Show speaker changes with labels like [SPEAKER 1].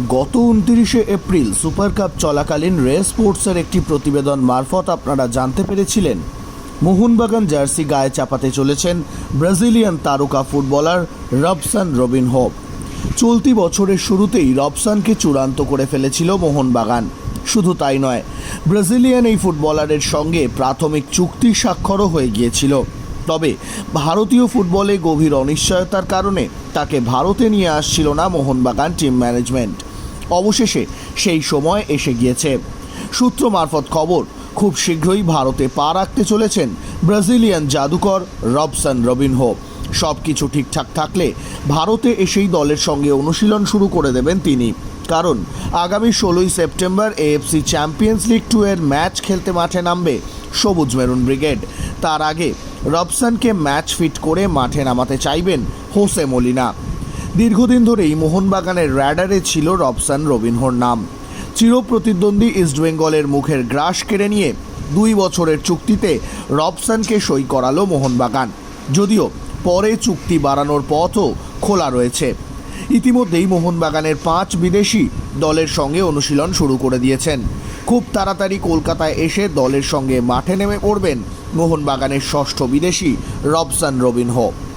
[SPEAKER 1] গত উনতিরিশে April super cup চলাকালীন রে স্পোর্টসের একটি প্রতিবেদন মারফত আপনারা জানতে পেরেছিলেন। মোহনবাগান জার্সি গায়ে চাপাতে চলেছেন ব্রাজিলিয়ান তারকা ফুটবলার রবসান রবিন হোপ। চলতি বছরের শুরুতেই রবসানকে চূড়ান্ত করে ফেলেছিল মোহনবাগান। শুধু তাই নয়, ব্রাজিলিয়ান এই ফুটবলারের সঙ্গে প্রাথমিক চুক্তি স্বাক্ষরও হয়ে গিয়েছিল। তবে ভারতীয় ফুটবলে গভীর অনিশ্চয়তার কারণে তাকে ভারতে নিয়ে আসছিল না মোহনবাগান টিম ম্যানেজমেন্ট। অবশেষে সেই সময় এসে গিয়েছে। সূত্র মারফত খবর, খুব শীঘ্রই ভারতে পা রাখতে চলেছেন ব্রাজিলিয়ান জাদুকর রবসন রবিনহো। সব কিছু ঠিকঠাক থাকলে ভারতে এসেই দলের সঙ্গে অনুশীলন শুরু করে দেবেন তিনি। কারণ, আগামী ষোলোই September AFC Champions League two এর ম্যাচ খেলতে মাঠে নামবে সবুজ মেরুন ব্রিগেড। তার আগে রবসানকে ম্যাচ ফিট করে মাঠে নামাতে চাইবেন হোসে মলিনা। দীর্ঘদিন ধরেই মোহনবাগানের র্যাডারে ছিল রবসান রবিনহোর নাম। চিরপ্রতিদ্বন্দ্বী ইস্টবেঙ্গলের মুখের গ্রাস কেড়ে নিয়ে দুই বছরের চুক্তিতে রবসানকে সই করালো মোহনবাগান। যদিও পরে চুক্তি বাড়ানোর পথও খোলা রয়েছে। ইতিমধ্যেই মোহনবাগানের পাঁচ বিদেশি দলের সঙ্গে অনুশীলন শুরু করে দিয়েছেন। খুব তাড়াতাড়ি কলকাতায় এসে দলের সঙ্গে মাঠে নেমে পড়বেন মোহনবাগানের ষষ্ঠ বিদেশি রবসান রবিন রবিনহো।